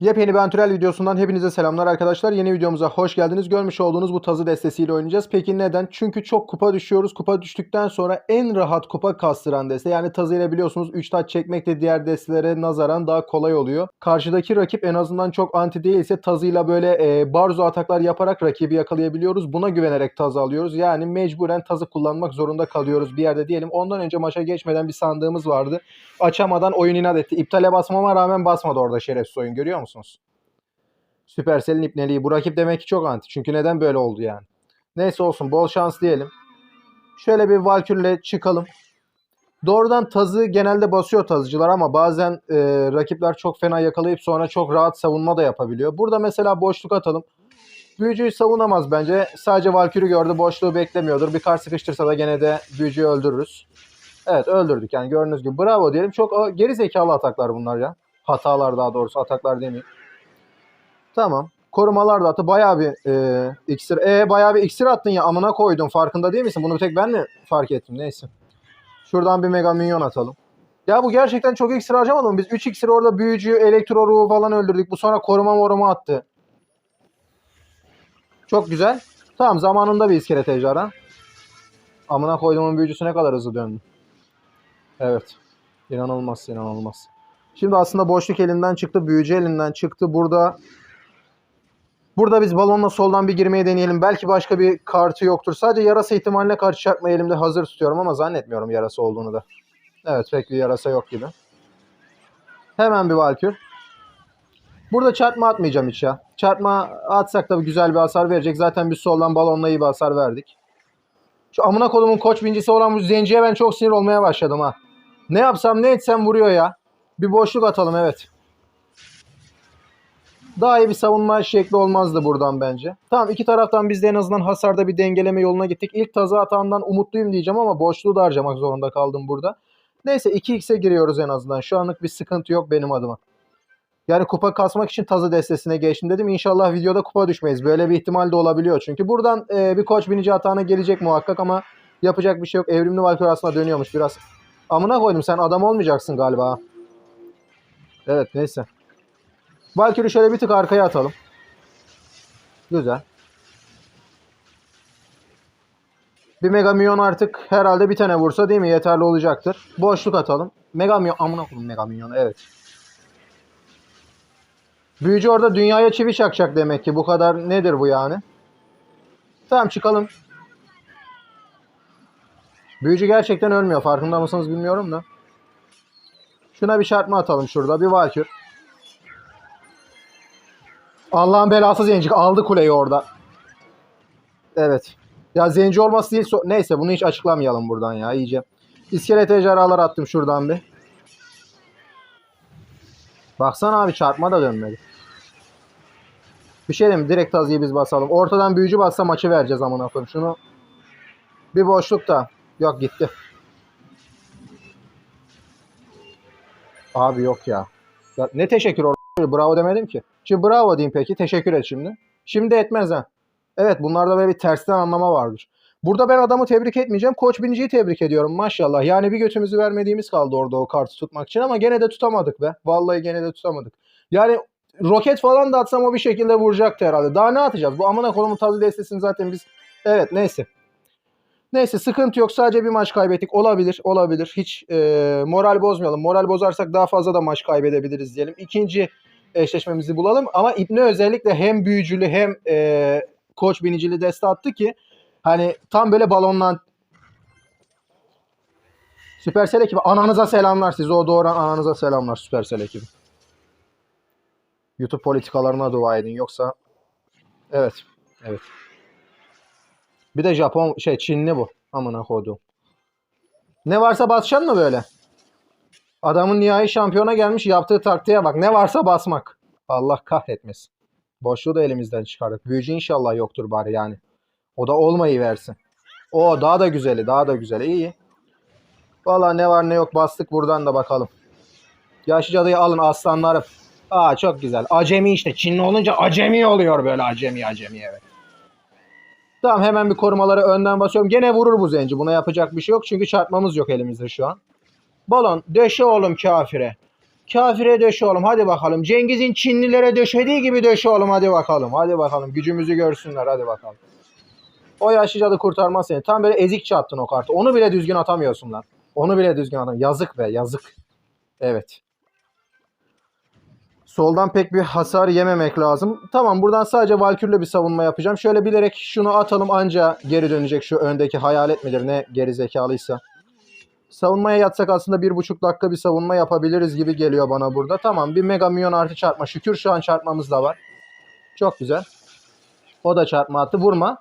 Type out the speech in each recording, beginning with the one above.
Yepyeni bir antürel videosundan hepinize selamlar arkadaşlar. Yeni videomuza hoş geldiniz. Görmüş olduğunuz bu tazı destesiyle oynayacağız. Peki neden? Çünkü çok kupa düşüyoruz. Kupa düştükten sonra en rahat kupa kastıran deste. Yani tazı ile biliyorsunuz 3 taç çekmek de diğer destelere nazaran daha kolay oluyor. Karşıdaki rakip en azından çok anti değilse tazıyla böyle e, barzo ataklar yaparak rakibi yakalayabiliyoruz. Buna güvenerek tazı alıyoruz. Yani mecburen tazı kullanmak zorunda kalıyoruz bir yerde diyelim. Ondan önce maça geçmeden bir sandığımız vardı. Açamadan oyun inat etti. İptale basmama rağmen basmadı orada şerefsiz oyun görüyor musunuz? Supercell'in ipneliği. Bu rakip demek ki çok anti. Çünkü neden böyle oldu yani? Neyse olsun bol şans diyelim. Şöyle bir Valkyrie'le çıkalım. Doğrudan tazı genelde basıyor tazıcılar ama bazen e, rakipler çok fena yakalayıp sonra çok rahat savunma da yapabiliyor. Burada mesela boşluk atalım. Büyücüyü savunamaz bence. Sadece Valkyrie gördü. Boşluğu beklemiyordur. Bir kar sıkıştırsa da gene de büyücüyü öldürürüz. Evet öldürdük yani gördüğünüz gibi. Bravo diyelim. Çok geri zekalı ataklar bunlar ya. Hatalar daha doğrusu. Ataklar demeyeyim. Tamam. Korumalar da attı. Bayağı bir e, iksir. E bayağı bir iksir attın ya. Amına koydum. Farkında değil misin? Bunu tek ben mi fark ettim? Neyse. Şuradan bir mega minyon atalım. Ya bu gerçekten çok iksir harcamadı mı? Biz 3 iksir orada büyücü, elektro ruhu falan öldürdük. Bu sonra koruma moruma attı. Çok güzel. Tamam zamanında bir iskelet ejderha. Amına koyduğumun büyücüsü ne kadar hızlı döndü. Evet. İnanılmaz inanılmaz. Şimdi aslında boşluk elinden çıktı. Büyücü elinden çıktı. Burada Burada biz balonla soldan bir girmeyi deneyelim. Belki başka bir kartı yoktur. Sadece yarasa ihtimaline karşı çarpma elimde hazır tutuyorum ama zannetmiyorum yarasa olduğunu da. Evet pek bir yarasa yok gibi. Hemen bir Valkür. Burada çarpma atmayacağım hiç ya. Çarpma atsak da güzel bir hasar verecek. Zaten biz soldan balonla iyi bir hasar verdik. Şu amına kolumun koç bincisi olan bu zenciye ben çok sinir olmaya başladım ha. Ne yapsam ne etsem vuruyor ya. Bir boşluk atalım evet. Daha iyi bir savunma şekli olmazdı buradan bence. Tamam iki taraftan biz de en azından hasarda bir dengeleme yoluna gittik. İlk tazı atağından umutluyum diyeceğim ama boşluğu da harcamak zorunda kaldım burada. Neyse 2x'e giriyoruz en azından. Şu anlık bir sıkıntı yok benim adıma. Yani kupa kasmak için tazı destesine geçtim dedim. İnşallah videoda kupa düşmeyiz. Böyle bir ihtimal de olabiliyor. Çünkü buradan e, bir koç binici atağına gelecek muhakkak ama yapacak bir şey yok. Evrimli Valkyrie aslında dönüyormuş biraz. Amına koydum sen adam olmayacaksın galiba. Evet neyse. Valkyrie şöyle bir tık arkaya atalım. Güzel. Bir Mega Minyon artık herhalde bir tane vursa değil mi? Yeterli olacaktır. Boşluk atalım. Mega Minyon. Amına koyayım Mega Minyon'u. Evet. Büyücü orada dünyaya çivi çakacak demek ki. Bu kadar nedir bu yani? Tamam çıkalım. Büyücü gerçekten ölmüyor. Farkında mısınız bilmiyorum da. Şuna bir çarpma atalım şurada. Bir Valkür. Allah'ın belası zenci. Aldı kuleyi orada. Evet. Ya zenci olması değil. Neyse bunu hiç açıklamayalım buradan ya iyice. İskelet ejderhalar attım şuradan bir. Baksana abi çarpma da dönmedi. Bir şey diyeyim? Direkt tazıyı biz basalım. Ortadan büyücü bassa maçı vereceğiz amına koyayım. Şunu bir boşluk da. Yok gitti. Abi yok ya. ya ne teşekkür or Bravo demedim ki. Şimdi bravo diyeyim peki. Teşekkür et şimdi. Şimdi etmez ha. Evet bunlarda böyle bir tersten anlama vardır. Burada ben adamı tebrik etmeyeceğim. Koç biniciyi tebrik ediyorum maşallah. Yani bir götümüzü vermediğimiz kaldı orada o kartı tutmak için ama gene de tutamadık be. Vallahi gene de tutamadık. Yani roket falan da atsam o bir şekilde vuracaktı herhalde. Daha ne atacağız? Bu amına kolumun tadı destesini zaten biz... Evet neyse. Neyse sıkıntı yok. Sadece bir maç kaybettik. Olabilir, olabilir. Hiç e, moral bozmayalım. Moral bozarsak daha fazla da maç kaybedebiliriz diyelim. İkinci eşleşmemizi bulalım. Ama İbni özellikle hem büyücülü hem e, koç binicili deste attı ki hani tam böyle balonlan Süpersel ekibi ananıza selamlar size o doğuran ananıza selamlar Süpersel ekibi. YouTube politikalarına dua edin yoksa evet evet. Bir de Japon şey Çinli bu. Amına koyduğum. Ne varsa basacaksın mı böyle? Adamın nihai şampiyona gelmiş yaptığı taktiğe bak. Ne varsa basmak. Allah kahretmesin. Boşluğu da elimizden çıkardık. Büyücü inşallah yoktur bari yani. O da olmayı versin. O daha da güzeli, daha da güzeli. İyi. Valla ne var ne yok bastık buradan da bakalım. Yaşlı cadıyı alın aslanlarım. Aa çok güzel. Acemi işte. Çinli olunca acemi oluyor böyle acemi acemi evet. Tamam hemen bir korumaları önden basıyorum. Gene vurur bu zenci. Buna yapacak bir şey yok. Çünkü çarpmamız yok elimizde şu an. Balon döşe oğlum kafire. Kafire döş oğlum hadi bakalım. Cengiz'in Çinlilere döşediği gibi döş oğlum hadi bakalım. Hadi bakalım gücümüzü görsünler hadi bakalım. O yaşlı cadı kurtarmaz seni. Tam böyle ezikçe attın o kartı. Onu bile düzgün atamıyorsun lan. Onu bile düzgün atamıyorsun. Yazık be yazık. Evet. Soldan pek bir hasar yememek lazım. Tamam buradan sadece Valkür'le bir savunma yapacağım. Şöyle bilerek şunu atalım anca geri dönecek şu öndeki hayalet midir ne geri zekalıysa. Savunmaya yatsak aslında bir buçuk dakika bir savunma yapabiliriz gibi geliyor bana burada. Tamam bir mega milyon artı çarpma. Şükür şu an çarpmamız da var. Çok güzel. O da çarpma attı. Vurma.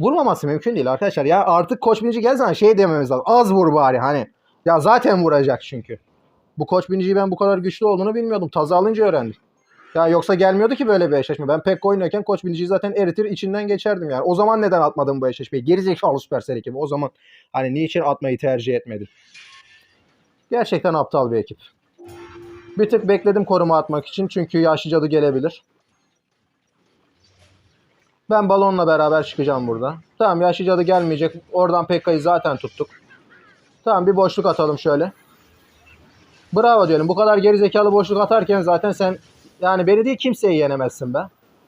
Vurmaması mümkün değil arkadaşlar. Ya artık koç binici geldiği zaman şey dememiz lazım. Az vur bari hani. Ya zaten vuracak çünkü. Bu koç biniciyi ben bu kadar güçlü olduğunu bilmiyordum. Tazı alınca öğrendim. Ya yoksa gelmiyordu ki böyle bir eşleşme. Ben pek oynarken koç biniciyi zaten eritir içinden geçerdim yani. O zaman neden atmadım bu eşleşmeyi? Gerizekalı Supercell ekibi. O zaman hani niçin atmayı tercih etmedim? Gerçekten aptal bir ekip. Bir tık bekledim koruma atmak için. Çünkü yaşlı cadı gelebilir. Ben balonla beraber çıkacağım burada. Tamam yaşlı cadı gelmeyecek. Oradan Pekka'yı zaten tuttuk. Tamam bir boşluk atalım şöyle Bravo diyelim. Bu kadar gerizekalı boşluk atarken zaten sen yani beni değil kimseyi yenemezsin be.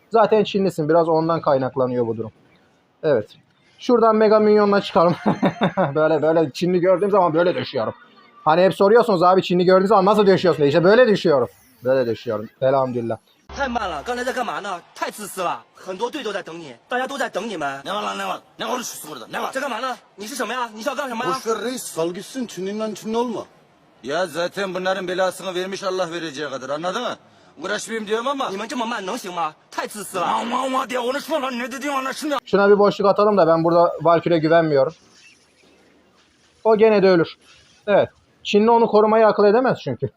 Zaten Çinlisin. Biraz ondan kaynaklanıyor bu durum. Evet. Şuradan Mega Minyon'la çıkalım. böyle böyle Çinli gördüğüm zaman böyle düşüyorum. Hani hep soruyorsunuz abi Çinli gördüğünüz zaman nasıl düşüyorsun? diye. İşte böyle düşüyorum. Böyle düşüyorum. Elhamdülillah.太慢了，刚才在干嘛呢？太自私了，很多队都在等你，大家都在等你们。 Ne var lan ne var? Ne konuşuyorsun burada? Ne var?在干嘛呢？你是什么呀？你是要干什么呀？ Boş ver reis sal gitsin Çinli'nden Çinli olma. Ya zaten bunların belasını vermiş Allah vereceği kadar anladın mı? Uğraşmayayım diyorum ama. 你们这么慢能行吗？太自私了。 Ama ama diye konuşma lan ne dediğin anlaşılmıyor. Şuna bir boşluk atalım da ben burada Valkyrie'ye güvenmiyorum. O gene de ölür. Evet. Çinli onu korumayı akıl edemez çünkü.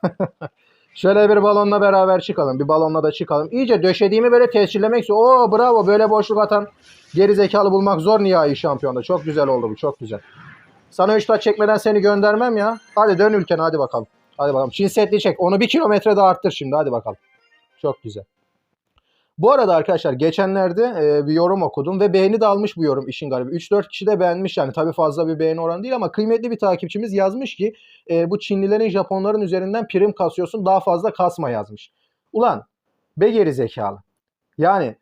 Şöyle bir balonla beraber çıkalım. Bir balonla da çıkalım. İyice döşediğimi böyle tescillemek istiyor. Oo bravo böyle boşluk atan geri zekalı bulmak zor nihai şampiyonda. Çok güzel oldu bu çok güzel. Sana 3 taş çekmeden seni göndermem ya. Hadi dön ülkene hadi bakalım. Hadi bakalım. Çin setli çek. Onu bir kilometre daha arttır şimdi hadi bakalım. Çok güzel. Bu arada arkadaşlar geçenlerde e, bir yorum okudum ve beğeni de almış bu yorum işin garibi. 3-4 kişi de beğenmiş yani tabii fazla bir beğeni oranı değil ama kıymetli bir takipçimiz yazmış ki e, bu Çinlilerin Japonların üzerinden prim kasıyorsun daha fazla kasma yazmış. Ulan be geri zekalı. Yani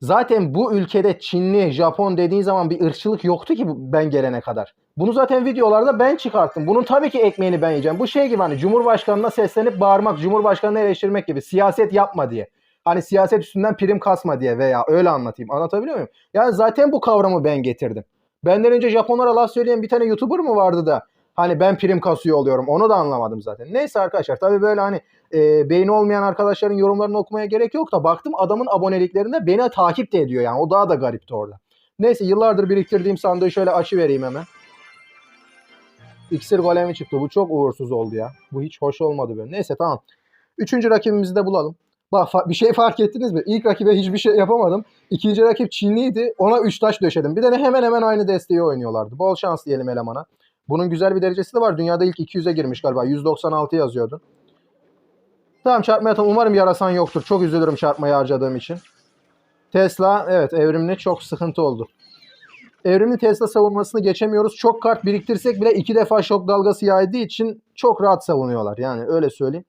zaten bu ülkede Çinli, Japon dediğin zaman bir ırkçılık yoktu ki ben gelene kadar. Bunu zaten videolarda ben çıkarttım. Bunun tabii ki ekmeğini ben yiyeceğim. Bu şey gibi hani Cumhurbaşkanına seslenip bağırmak, Cumhurbaşkanını eleştirmek gibi siyaset yapma diye. Hani siyaset üstünden prim kasma diye veya öyle anlatayım. Anlatabiliyor muyum? Yani zaten bu kavramı ben getirdim. Benden önce Japonlara laf söyleyen bir tane YouTuber mı vardı da hani ben prim kasıyor oluyorum. Onu da anlamadım zaten. Neyse arkadaşlar tabii böyle hani e, beyni olmayan arkadaşların yorumlarını okumaya gerek yok da baktım adamın aboneliklerinde beni takip de ediyor yani. O daha da garipti orada. Neyse yıllardır biriktirdiğim sandığı şöyle açı vereyim hemen. İksir golemi çıktı. Bu çok uğursuz oldu ya. Bu hiç hoş olmadı böyle. Neyse tamam. Üçüncü rakibimizi de bulalım. Bak bir şey fark ettiniz mi? İlk rakibe hiçbir şey yapamadım. İkinci rakip Çinliydi. Ona 3 taş döşedim. Bir de hemen hemen aynı desteği oynuyorlardı. Bol şans diyelim elemana. Bunun güzel bir derecesi de var. Dünyada ilk 200'e girmiş galiba. 196 yazıyordu. Tamam çarpma yatalım. Umarım yarasan yoktur. Çok üzülürüm çarpmayı harcadığım için. Tesla evet evrimli çok sıkıntı oldu. Evrimli Tesla savunmasını geçemiyoruz. Çok kart biriktirsek bile iki defa şok dalgası yaydığı için çok rahat savunuyorlar. Yani öyle söyleyeyim.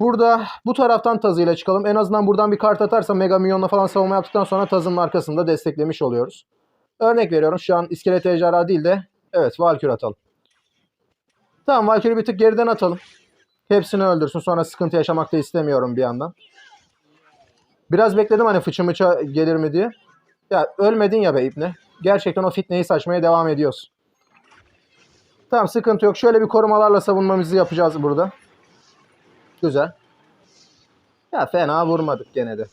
Burada bu taraftan tazıyla çıkalım. En azından buradan bir kart atarsa Mega Milyon'la falan savunma yaptıktan sonra tazının arkasında desteklemiş oluyoruz. Örnek veriyorum şu an iskelet ejderha değil de evet Valkyrie atalım. Tamam Valkyrie bir tık geriden atalım. Hepsini öldürsün sonra sıkıntı yaşamak da istemiyorum bir yandan. Biraz bekledim hani fıçı gelir mi diye. Ya ölmedin ya be İbni. Gerçekten o fitneyi saçmaya devam ediyorsun. Tamam sıkıntı yok. Şöyle bir korumalarla savunmamızı yapacağız burada. Güzel. Ya fena vurmadık gene de.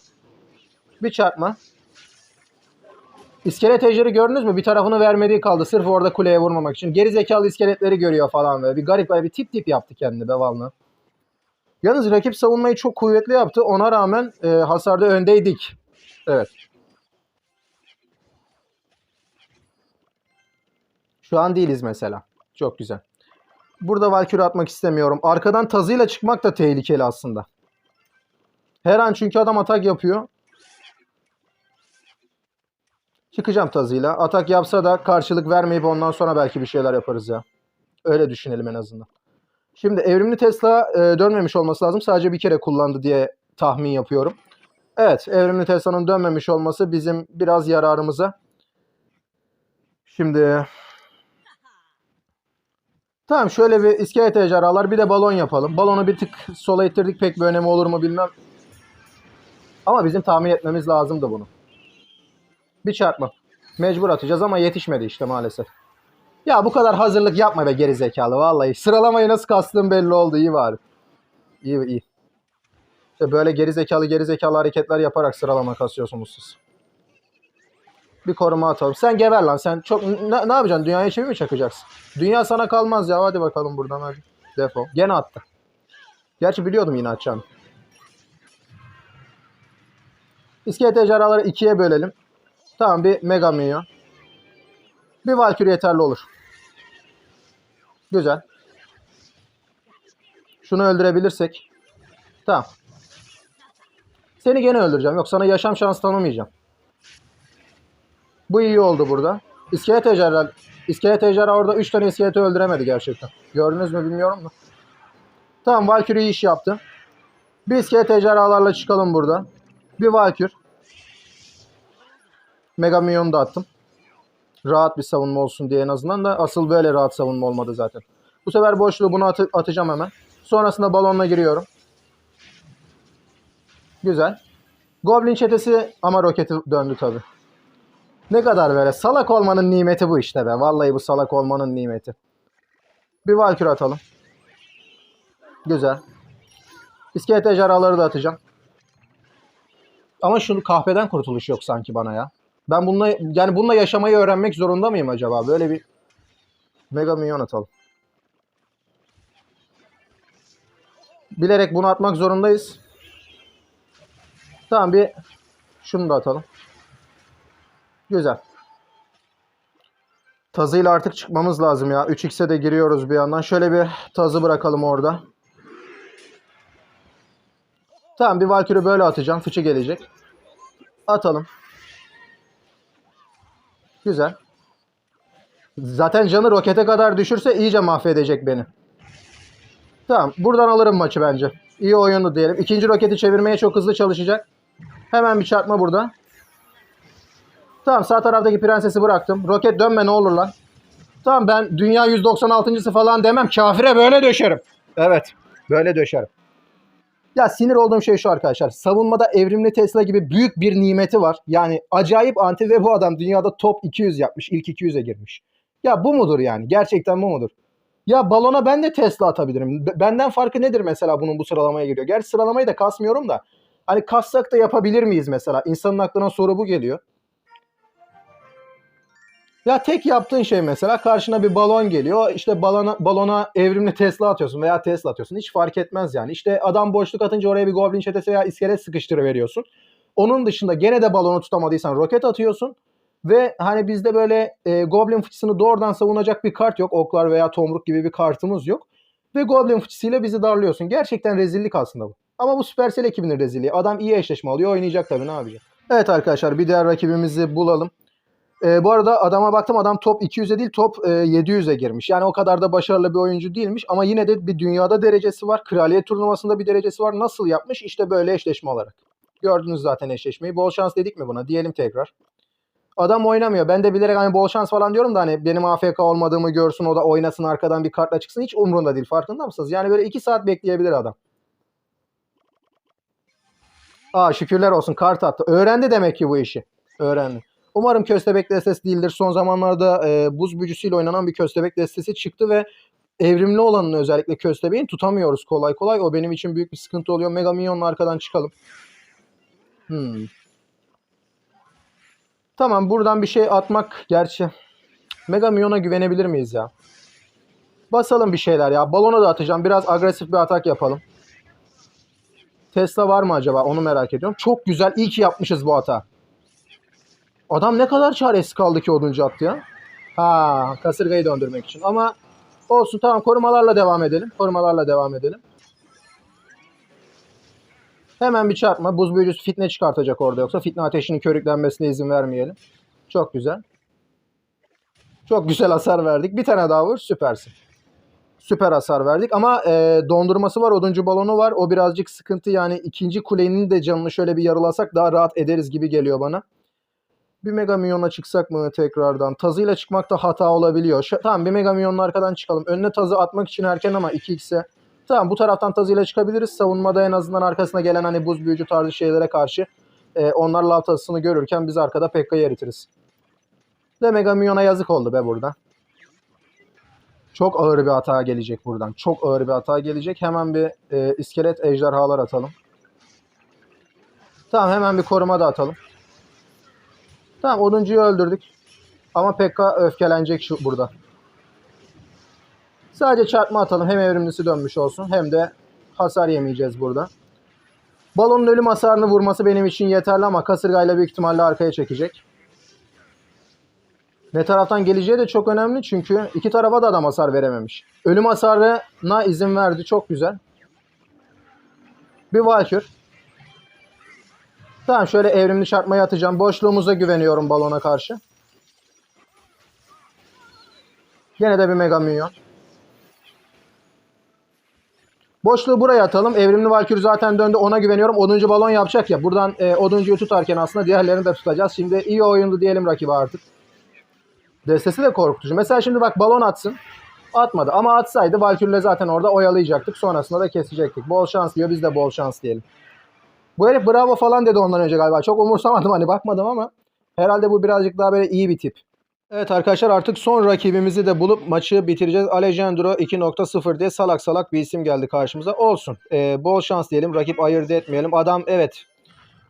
Bir çarpma. İskelet ejderi gördünüz mü? Bir tarafını vermediği kaldı. Sırf orada kuleye vurmamak için. Geri zekalı iskeletleri görüyor falan böyle. Bir garip böyle bir tip tip yaptı kendini Beval'la. Yalnız rakip savunmayı çok kuvvetli yaptı. Ona rağmen e, hasarda öndeydik. Evet. Şu an değiliz mesela. Çok güzel. Burada Valkyrie atmak istemiyorum. Arkadan tazıyla çıkmak da tehlikeli aslında. Her an çünkü adam atak yapıyor. Çıkacağım tazıyla. Atak yapsa da karşılık vermeyip ondan sonra belki bir şeyler yaparız ya. Öyle düşünelim en azından. Şimdi evrimli Tesla e, dönmemiş olması lazım. Sadece bir kere kullandı diye tahmin yapıyorum. Evet, evrimli Tesla'nın dönmemiş olması bizim biraz yararımıza. Şimdi Tamam şöyle bir iskelet ejderhalar bir de balon yapalım. Balonu bir tık sola ittirdik pek bir önemi olur mu bilmem. Ama bizim tahmin etmemiz lazımdı bunu. Bir çarpma. Mecbur atacağız ama yetişmedi işte maalesef. Ya bu kadar hazırlık yapma be geri zekalı vallahi. Sıralamayı nasıl kastığım belli oldu iyi bari. İyi iyi. İşte böyle geri zekalı geri zekalı hareketler yaparak sıralama kasıyorsunuz siz. Bir koruma atalım. Sen geber lan sen çok ne, ne yapacaksın? Dünyaya çivi mi çakacaksın? Dünya sana kalmaz ya hadi bakalım buradan hadi. Defol. Gene attı. Gerçi biliyordum yine atacağını. İskelet ejderhaları ikiye bölelim. Tamam bir mega minyon. Bir Valkyrie yeterli olur. Güzel. Şunu öldürebilirsek. Tamam. Seni gene öldüreceğim. Yok sana yaşam şansı tanımayacağım. Bu iyi oldu burada. İskelet ejderha, İskelet ejderha orada 3 tane iskeleti öldüremedi gerçekten. Gördünüz mü bilmiyorum da. Tamam Valkyrie iş yaptı. Bir iskelet ejderhalarla çıkalım burada. Bir Valkyr. Mega Minyon'u da attım. Rahat bir savunma olsun diye en azından da asıl böyle rahat savunma olmadı zaten. Bu sefer boşluğu bunu atı- atacağım hemen. Sonrasında balonla giriyorum. Güzel. Goblin çetesi ama roketi döndü tabi. Ne kadar böyle salak olmanın nimeti bu işte be. Vallahi bu salak olmanın nimeti. Bir Valkür atalım. Güzel. İskelet ejderhaları da atacağım. Ama şunu kahveden kurtuluş yok sanki bana ya. Ben bununla yani bununla yaşamayı öğrenmek zorunda mıyım acaba? Böyle bir Mega Minyon atalım. Bilerek bunu atmak zorundayız. Tamam bir şunu da atalım. Güzel. Tazıyla artık çıkmamız lazım ya. 3x'e de giriyoruz bir yandan. Şöyle bir tazı bırakalım orada. Tamam bir Valkyrie böyle atacağım. Fıçı gelecek. Atalım. Güzel. Zaten canı rokete kadar düşürse iyice mahvedecek beni. Tamam. Buradan alırım maçı bence. İyi oyundu diyelim. İkinci roketi çevirmeye çok hızlı çalışacak. Hemen bir çarpma burada. Tamam sağ taraftaki prensesi bıraktım. Roket dönme ne olur lan. Tamam ben dünya 196.sı falan demem. Kafire böyle döşerim. Evet. Böyle döşerim. Ya sinir olduğum şey şu arkadaşlar. Savunmada evrimli Tesla gibi büyük bir nimeti var. Yani acayip anti ve bu adam dünyada top 200 yapmış. İlk 200'e girmiş. Ya bu mudur yani? Gerçekten bu mudur? Ya balona ben de Tesla atabilirim. B- Benden farkı nedir mesela bunun bu sıralamaya giriyor? Gerçi sıralamayı da kasmıyorum da. Hani kassak da yapabilir miyiz mesela? İnsanın aklına soru bu geliyor. Ya tek yaptığın şey mesela karşına bir balon geliyor. İşte balona, balona evrimli Tesla atıyorsun veya Tesla atıyorsun. Hiç fark etmez yani. İşte adam boşluk atınca oraya bir goblin çetesi veya iskelet sıkıştırıveriyorsun. Onun dışında gene de balonu tutamadıysan roket atıyorsun. Ve hani bizde böyle e, Goblin fıçısını doğrudan savunacak bir kart yok. Oklar veya tomruk gibi bir kartımız yok. Ve Goblin fıçısıyla bizi darlıyorsun. Gerçekten rezillik aslında bu. Ama bu Supercell ekibinin rezilliği. Adam iyi eşleşme alıyor. Oynayacak tabii ne yapacak. Evet arkadaşlar bir diğer rakibimizi bulalım. E, bu arada adama baktım adam top 200'e değil top e, 700'e girmiş. Yani o kadar da başarılı bir oyuncu değilmiş. Ama yine de bir dünyada derecesi var. Kraliyet turnuvasında bir derecesi var. Nasıl yapmış? İşte böyle eşleşme olarak. Gördünüz zaten eşleşmeyi. Bol şans dedik mi buna? Diyelim tekrar. Adam oynamıyor. Ben de bilerek hani bol şans falan diyorum da hani benim AFK olmadığımı görsün o da oynasın arkadan bir kartla çıksın. Hiç umrunda değil. Farkında mısınız? Yani böyle 2 saat bekleyebilir adam. Aa şükürler olsun kart attı. Öğrendi demek ki bu işi. Öğrendi. Umarım köstebek destesi değildir. Son zamanlarda e, buz büyücüsüyle oynanan bir köstebek destesi çıktı ve evrimli olanın özellikle köstebeğin tutamıyoruz kolay kolay. O benim için büyük bir sıkıntı oluyor. Mega Minyon'la arkadan çıkalım. Hmm. Tamam buradan bir şey atmak gerçi. Mega Minyon'a güvenebilir miyiz ya? Basalım bir şeyler ya. Balona da atacağım. Biraz agresif bir atak yapalım. Tesla var mı acaba? Onu merak ediyorum. Çok güzel. İyi ki yapmışız bu hata. Adam ne kadar çaresiz kaldı ki oduncu attı ya. Ha, kasırgayı döndürmek için. Ama olsun tamam korumalarla devam edelim. Korumalarla devam edelim. Hemen bir çarpma. Buz büyücüsü fitne çıkartacak orada yoksa. Fitne ateşinin körüklenmesine izin vermeyelim. Çok güzel. Çok güzel hasar verdik. Bir tane daha vur. Süpersin. süper hasar verdik. Ama e, dondurması var, oduncu balonu var. O birazcık sıkıntı. Yani ikinci kulenin de canını şöyle bir yarılasak daha rahat ederiz gibi geliyor bana. Bir Mega Minyon'a çıksak mı tekrardan? Tazıyla çıkmakta hata olabiliyor. Şu, tamam bir Mega Minyon'la arkadan çıkalım. Önüne tazı atmak için erken ama 2x'e. Tamam bu taraftan tazıyla çıkabiliriz. Savunmada en azından arkasına gelen hani buz büyücü tarzı şeylere karşı e, onlar lav tazısını görürken biz arkada Pekka'yı eritiriz. De Mega Minyon'a yazık oldu be burada. Çok ağır bir hata gelecek buradan. Çok ağır bir hata gelecek. Hemen bir e, iskelet ejderhalar atalım. Tamam hemen bir koruma da atalım. Tamam oduncuyu öldürdük. Ama Pekka öfkelenecek şu burada. Sadece çarpma atalım. Hem evrimlisi dönmüş olsun hem de hasar yemeyeceğiz burada. Balonun ölüm hasarını vurması benim için yeterli ama kasırgayla büyük ihtimalle arkaya çekecek. Ne taraftan geleceği de çok önemli çünkü iki tarafa da adam hasar verememiş. Ölüm hasarına izin verdi. Çok güzel. Bir Valkür. Tamam şöyle evrimli çarpmayı atacağım. Boşluğumuza güveniyorum balona karşı. Yine de bir Mega Minyon. Boşluğu buraya atalım. Evrimli Valkür zaten döndü. Ona güveniyorum. Oduncu balon yapacak ya. Buradan e, oduncuyu tutarken aslında diğerlerini de tutacağız. Şimdi iyi oyundu diyelim rakibe artık. Destesi de korkutucu. Mesela şimdi bak balon atsın. Atmadı ama atsaydı Valkür'le zaten orada oyalayacaktık. Sonrasında da kesecektik. Bol şans diyor. Biz de bol şans diyelim. Bu herif bravo falan dedi ondan önce galiba. Çok umursamadım hani bakmadım ama herhalde bu birazcık daha böyle iyi bir tip. Evet arkadaşlar artık son rakibimizi de bulup maçı bitireceğiz. Alejandro 2.0 diye salak salak bir isim geldi karşımıza. Olsun. Ee, bol şans diyelim. Rakip ayırt etmeyelim. Adam evet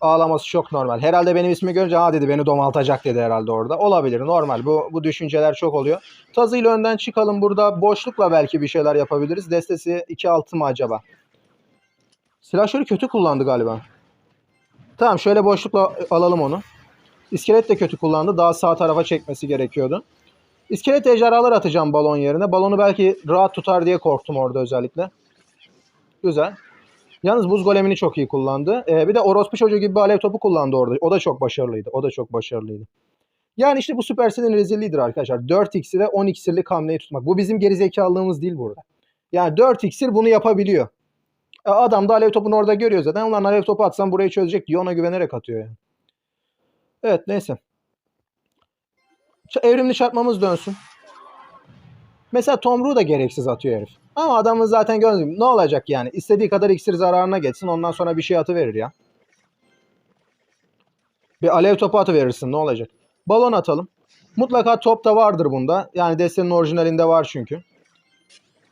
ağlaması çok normal. Herhalde benim ismi görünce ha dedi beni domaltacak dedi herhalde orada. Olabilir normal. Bu, bu düşünceler çok oluyor. Tazıyla önden çıkalım. Burada boşlukla belki bir şeyler yapabiliriz. Destesi 2-6 mı acaba? Silahşörü kötü kullandı galiba. Tamam şöyle boşlukla alalım onu. İskelet de kötü kullandı. Daha sağ tarafa çekmesi gerekiyordu. İskelet ejderhalar atacağım balon yerine. Balonu belki rahat tutar diye korktum orada özellikle. Güzel. Yalnız buz golemini çok iyi kullandı. Ee, bir de orospu çocuğu gibi bir alev topu kullandı orada. O da çok başarılıydı. O da çok başarılıydı. Yani işte bu Supercell'in rezilliğidir arkadaşlar. 4 iksir ve 10 iksirli hamleyi tutmak. Bu bizim gerizekalılığımız değil burada. Yani 4 iksir bunu yapabiliyor. E, Adam da alev topunu orada görüyor zaten. Ulan alev topu atsam burayı çözecek diyor. Ona güvenerek atıyor yani. Evet neyse. Evrimli çarpmamız dönsün. Mesela Tomruğu da gereksiz atıyor herif. Ama adamın zaten gözüm ne olacak yani? İstediği kadar iksir zararına geçsin. Ondan sonra bir şey atıverir ya. Bir alev topu atıverirsin ne olacak? Balon atalım. Mutlaka top da vardır bunda. Yani destenin orijinalinde var çünkü.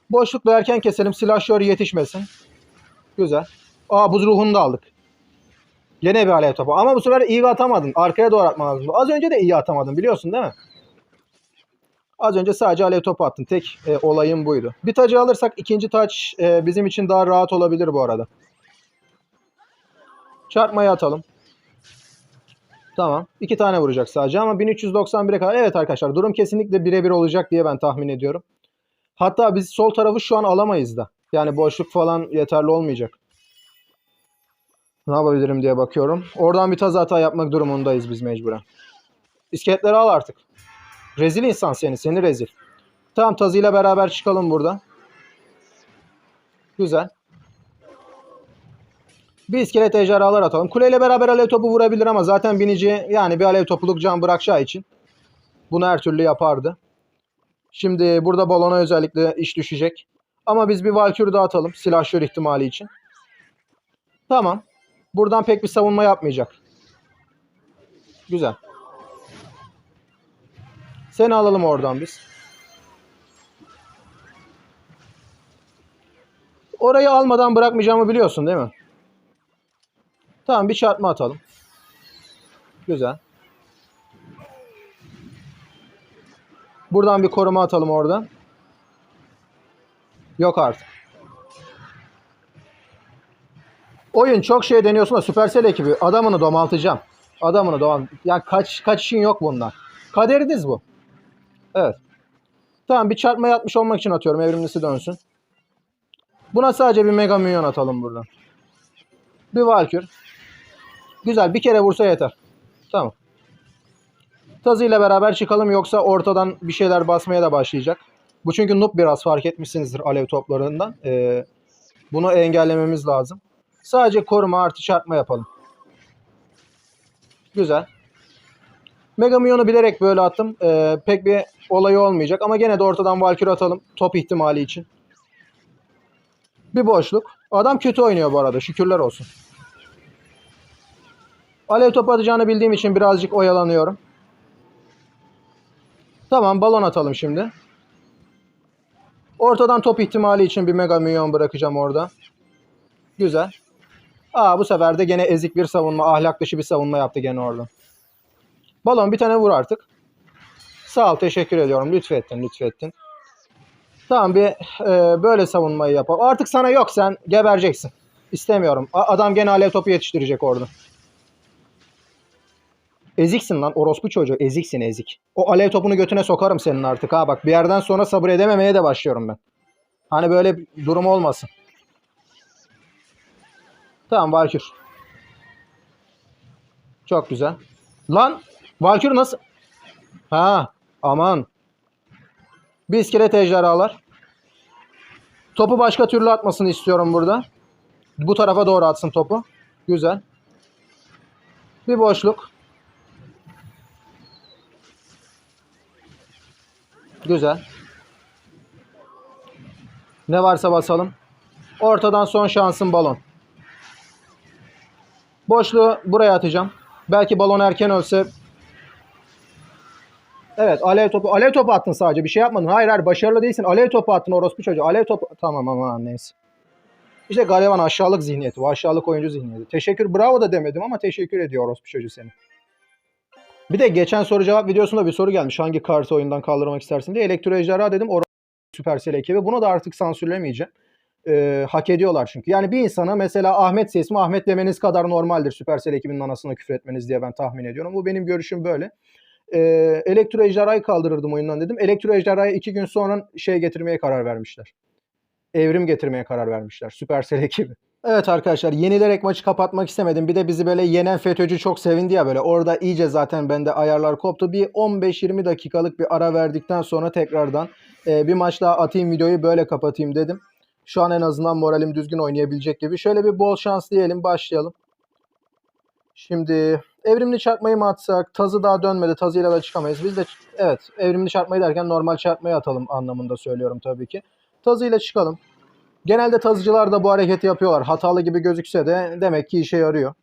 Boşlukla erken keselim. Silahşör yetişmesin. Güzel. Aa buz ruhunu da aldık. Gene bir alev topu. Ama bu sefer iyi atamadın. Arkaya doğru atman lazım. Az önce de iyi atamadın biliyorsun değil mi? Az önce sadece alev topu attın. Tek e, olayım buydu. Bir tacı alırsak ikinci taç e, bizim için daha rahat olabilir bu arada. Çarpmayı atalım. Tamam. İki tane vuracak sadece ama 1391'e kadar. Evet arkadaşlar durum kesinlikle birebir olacak diye ben tahmin ediyorum. Hatta biz sol tarafı şu an alamayız da. Yani boşluk falan yeterli olmayacak. Ne yapabilirim diye bakıyorum. Oradan bir taz hata yapmak durumundayız biz mecburen. İskeletleri al artık. Rezil insan seni. Seni rezil. Tamam tazıyla beraber çıkalım buradan. Güzel. Bir iskelet ejderhalar atalım. Kuleyle beraber alev topu vurabilir ama zaten binici yani bir alev topuluk can bırakacağı için bunu her türlü yapardı. Şimdi burada balona özellikle iş düşecek. Ama biz bir Valkür daha atalım silahşör ihtimali için. Tamam. Buradan pek bir savunma yapmayacak. Güzel. Seni alalım oradan biz. Orayı almadan bırakmayacağımı biliyorsun değil mi? Tamam bir çarpma atalım. Güzel. Buradan bir koruma atalım oradan. Yok artık. Oyun çok şey deniyorsun da Supercell ekibi adamını domaltacağım. Adamını domalt. Ya kaç kaçışın yok bundan. Kaderiniz bu. Evet. Tamam bir çarpma yatmış olmak için atıyorum. Evrimlisi dönsün. Buna sadece bir Mega Minyon atalım buradan. Bir Valkür. Güzel bir kere vursa yeter. Tamam. Tazıyla beraber çıkalım yoksa ortadan bir şeyler basmaya da başlayacak. Bu çünkü noob biraz fark etmişsinizdir alev toplarından. Ee, bunu engellememiz lazım. Sadece koruma artı çarpma yapalım. Güzel. Mega Mion'u bilerek böyle attım. Ee, pek bir olayı olmayacak ama gene de ortadan Valkyrie atalım. Top ihtimali için. Bir boşluk. Adam kötü oynuyor bu arada. Şükürler olsun. Alev topu atacağını bildiğim için birazcık oyalanıyorum. Tamam balon atalım şimdi. Ortadan top ihtimali için bir Mega Milyon bırakacağım orada. Güzel. Aa bu sefer de gene ezik bir savunma, ahlak dışı bir savunma yaptı gene orada. Balon bir tane vur artık. Sağ ol teşekkür ediyorum. Lütfettin lütfettin. Tamam bir e, böyle savunmayı yapalım. Artık sana yok sen gebereceksin. İstemiyorum. A- adam gene alev topu yetiştirecek orada. Eziksin lan orospu çocuğu. Eziksin ezik. O alev topunu götüne sokarım senin artık ha bak. Bir yerden sonra sabır edememeye de başlıyorum ben. Hani böyle durum olmasın. Tamam Valkür. Çok güzel. Lan Valkür nasıl? Ha aman. Bir iskelet ejderhalar. Topu başka türlü atmasını istiyorum burada. Bu tarafa doğru atsın topu. Güzel. Bir boşluk. Güzel. Ne varsa basalım. Ortadan son şansın balon. Boşluğu buraya atacağım. Belki balon erken ölse. Evet alev topu. Alev topu attın sadece. Bir şey yapmadın. Hayır hayır başarılı değilsin. Alev topu attın orospu çocuğu. Alev topu. Tamam aman neyse. İşte gariban aşağılık zihniyeti. Aşağılık oyuncu zihniyeti. Teşekkür bravo da demedim ama teşekkür ediyor orospu çocuğu seni. Bir de geçen soru cevap videosunda bir soru gelmiş. Hangi kartı oyundan kaldırmak istersin diye. Elektro Ejderha dedim. Orası Supercell ekibi. Bunu da artık sansürlemeyeceğim. Ee, hak ediyorlar çünkü. Yani bir insana mesela Ahmet sesimi Ahmet demeniz kadar normaldir. Supercell ekibinin anasına küfür etmeniz diye ben tahmin ediyorum. Bu benim görüşüm böyle. Ee, Elektro Ejderha'yı kaldırırdım oyundan dedim. Elektro Ejderha'yı iki gün sonra şey getirmeye karar vermişler. Evrim getirmeye karar vermişler. Supercell ekibi. Evet arkadaşlar yenilerek maçı kapatmak istemedim. Bir de bizi böyle yenen FETÖ'cü çok sevindi ya böyle. Orada iyice zaten bende ayarlar koptu. Bir 15-20 dakikalık bir ara verdikten sonra tekrardan e, bir maç daha atayım videoyu böyle kapatayım dedim. Şu an en azından moralim düzgün oynayabilecek gibi. Şöyle bir bol şans diyelim başlayalım. Şimdi evrimli çarpmayı mı atsak? Tazı daha dönmedi. Tazıyla da çıkamayız. Biz de evet evrimli çarpmayı derken normal çarpmayı atalım anlamında söylüyorum tabii ki. Tazıyla çıkalım. Genelde tazıcılar da bu hareketi yapıyorlar. Hatalı gibi gözükse de demek ki işe yarıyor.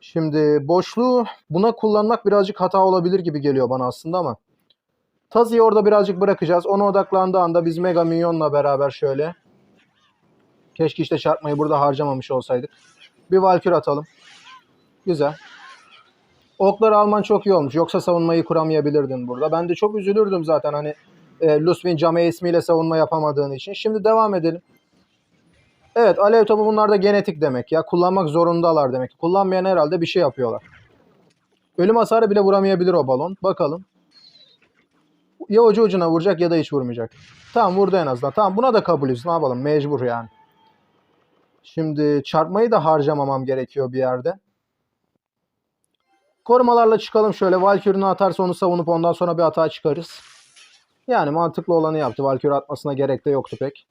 Şimdi boşluğu buna kullanmak birazcık hata olabilir gibi geliyor bana aslında ama. Tazıyı orada birazcık bırakacağız. Ona odaklandığı anda biz Mega Minyon'la beraber şöyle. Keşke işte çarpmayı burada harcamamış olsaydık. Bir Valkür atalım. Güzel. Okları alman çok iyi olmuş. Yoksa savunmayı kuramayabilirdin burada. Ben de çok üzülürdüm zaten hani e, Lusvin Came ismiyle savunma yapamadığın için. Şimdi devam edelim. Evet alev topu bunlar genetik demek ya. Kullanmak zorundalar demek. Kullanmayan herhalde bir şey yapıyorlar. Ölüm hasarı bile vuramayabilir o balon. Bakalım. Ya ucu ucuna vuracak ya da hiç vurmayacak. Tamam vurdu en azından. Tamam buna da kabulüz. Ne yapalım mecbur yani. Şimdi çarpmayı da harcamamam gerekiyor bir yerde. Korumalarla çıkalım şöyle. Valkyrie'ni atarsa onu savunup ondan sonra bir hata çıkarız. Yani mantıklı olanı yaptı. Valkyrie atmasına gerek de yoktu pek.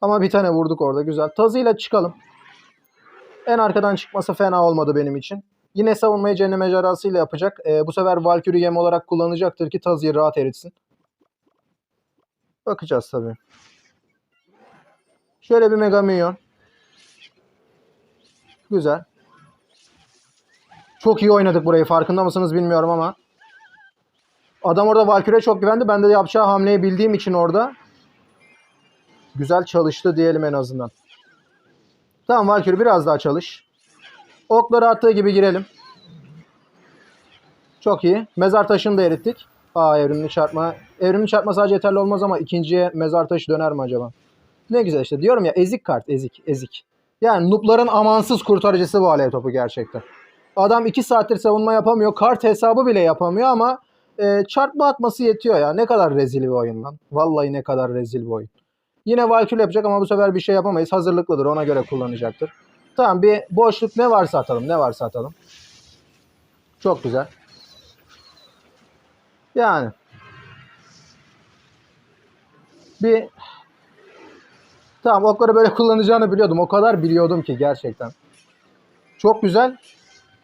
Ama bir tane vurduk orada güzel. Tazıyla çıkalım. En arkadan çıkması fena olmadı benim için. Yine savunmayı cehennem ejderhasıyla yapacak. Ee, bu sefer Valkyrie yem olarak kullanacaktır ki Tazıyı rahat eritsin. Bakacağız tabii. Şöyle bir Mega Minyon. Güzel. Çok iyi oynadık burayı. Farkında mısınız bilmiyorum ama. Adam orada Valkyrie'ye çok güvendi. Ben de yapacağı hamleyi bildiğim için orada güzel çalıştı diyelim en azından. Tamam Valkyrie biraz daha çalış. Okları attığı gibi girelim. Çok iyi. Mezar taşını da erittik. Aa evrimli çarpma. Evrimli çarpma sadece yeterli olmaz ama ikinciye mezar taşı döner mi acaba? Ne güzel işte. Diyorum ya ezik kart. Ezik. Ezik. Yani noobların amansız kurtarıcısı bu alev topu gerçekten. Adam 2 saattir savunma yapamıyor. Kart hesabı bile yapamıyor ama e, çarpma atması yetiyor ya. Ne kadar rezil bir oyun lan. Vallahi ne kadar rezil bir oyun. Yine Valkyrie yapacak ama bu sefer bir şey yapamayız. Hazırlıklıdır. Ona göre kullanacaktır. Tamam bir boşluk ne varsa atalım. Ne varsa atalım. Çok güzel. Yani. Bir Tamam okları böyle kullanacağını biliyordum. O kadar biliyordum ki gerçekten. Çok güzel.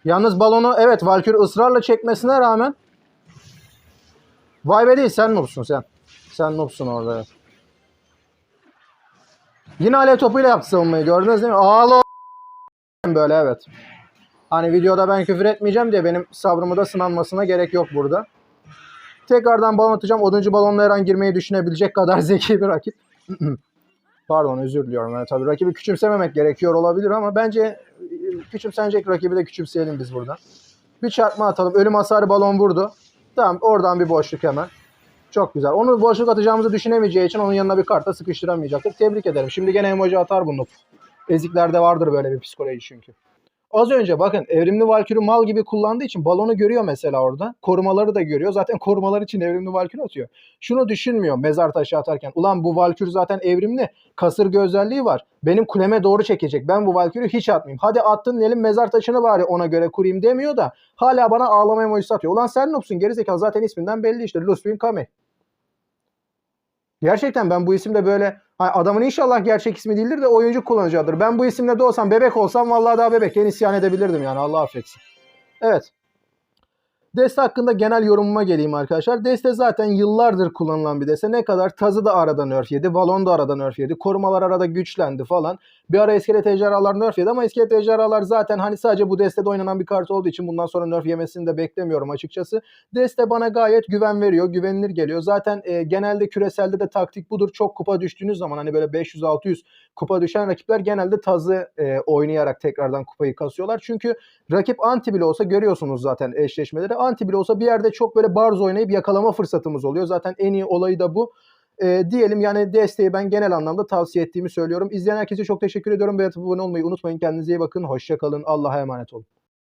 Yalnız balonu evet Valkyrie ısrarla çekmesine rağmen Vay be değil sen noobsun sen. Sen noobsun orada. Yine alev topuyla yaptı savunmayı gördünüz değil mi? Ağla böyle evet. Hani videoda ben küfür etmeyeceğim diye benim sabrımı da sınanmasına gerek yok burada. Tekrardan balon atacağım. Oduncu balonla her an girmeyi düşünebilecek kadar zeki bir rakip. Pardon özür diliyorum. Yani tabii rakibi küçümsememek gerekiyor olabilir ama bence e, küçümsenecek rakibi de küçümseyelim biz burada. Bir çarpma atalım. Ölüm hasarı balon vurdu. Tamam oradan bir boşluk hemen. Çok güzel. Onu boşluk atacağımızı düşünemeyeceği için onun yanına bir karta sıkıştıramayacaktık. Tebrik ederim. Şimdi gene emoji atar bunu. Eziklerde vardır böyle bir psikoloji çünkü. Az önce bakın evrimli Valkyrie mal gibi kullandığı için balonu görüyor mesela orada. Korumaları da görüyor. Zaten korumalar için evrimli Valkyrie atıyor. Şunu düşünmüyor mezar taşı atarken. Ulan bu Valkyrie zaten evrimli. Kasırga özelliği var. Benim kuleme doğru çekecek. Ben bu Valkyrie'yi hiç atmayayım. Hadi attın elim mezar taşını bari ona göre kurayım demiyor da hala bana ağlama emojisi atıyor. Ulan sen nopsun gerizekalı zaten isminden belli işte. Lustwin Kami. Gerçekten ben bu isimde böyle ha, adamın inşallah gerçek ismi değildir de oyuncu kullanıcıdır. Ben bu isimle de olsam bebek olsam vallahi daha bebekken isyan edebilirdim yani Allah affetsin. Evet. Deste hakkında genel yorumuma geleyim arkadaşlar. Deste zaten yıllardır kullanılan bir deste. Ne kadar tazı da arada nerf yedi, balon da arada nerf yedi, korumalar arada güçlendi falan. Bir ara iskelet ejderhalar nerf yedi ama iskelet ejderhalar zaten hani sadece bu destede oynanan bir kart olduğu için bundan sonra nerf yemesini de beklemiyorum açıkçası. Deste bana gayet güven veriyor, güvenilir geliyor. Zaten e, genelde küreselde de taktik budur. Çok kupa düştüğünüz zaman hani böyle 500-600 kupa düşen rakipler genelde tazı e, oynayarak tekrardan kupayı kasıyorlar. Çünkü rakip anti bile olsa görüyorsunuz zaten eşleşmeleri. Anti bile olsa bir yerde çok böyle barz oynayıp yakalama fırsatımız oluyor. Zaten en iyi olayı da bu. E, diyelim yani desteği ben genel anlamda tavsiye ettiğimi söylüyorum. İzleyen herkese çok teşekkür ediyorum. Beğenip abone olmayı unutmayın. Kendinize iyi bakın. Hoşçakalın. Allah'a emanet olun.